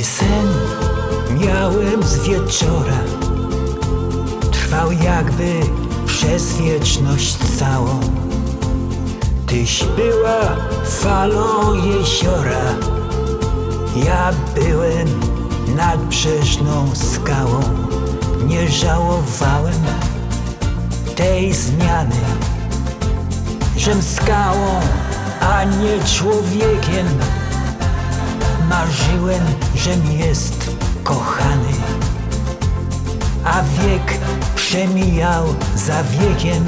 Dziwny sen miałem z wieczora Trwał jakby przez wieczność całą. Tyś była falą jeziora Ja byłem nadbrzeżną skałą. Nie żałowałem tej zmiany Żem skałą, a nie człowiekiem Marzyłem, żem jest kochany. A wiek przemijał za wiekiem.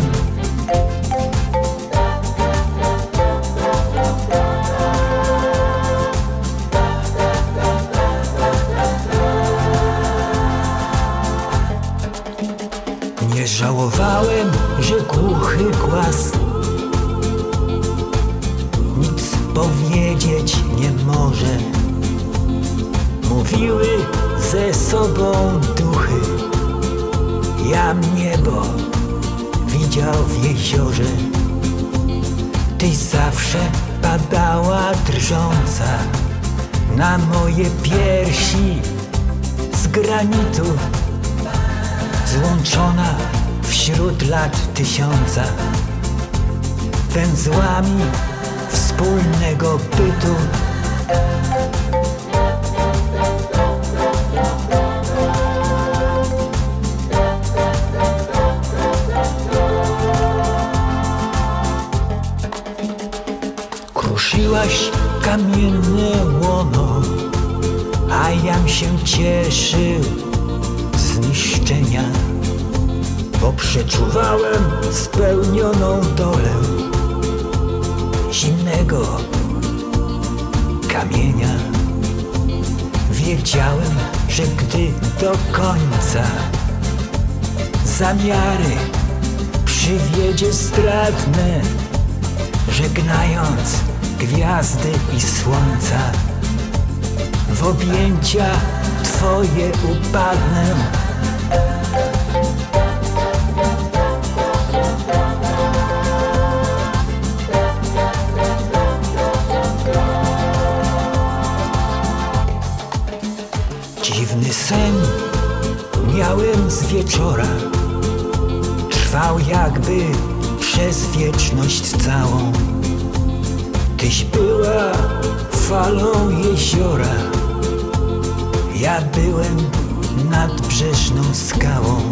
Nie żałowałem, że głuchy głaz. Nic powiedzieć nie Ze sobą duchy. Jam niebo widział w jeziorze. Tyś zawsze padała drżąca Na moje piersi z granitu Złączona wśród lat tysiąca. Węzłami wspólnego bytu Kamienne łono A jam się cieszył zniszczenia Bo przeczuwałem spełnioną dolę Zimnego kamienia. Wiedziałem, że gdy do końca Zamiary przywiedzie stratne Żegnając gwiazdy i słońca. W objęcia Twoje upadnę. Dziwny sen miałem z wieczora. Trwał jakby przez wieczność całą Tyś była falą jeziora. Ja byłem nadbrzeżną skałą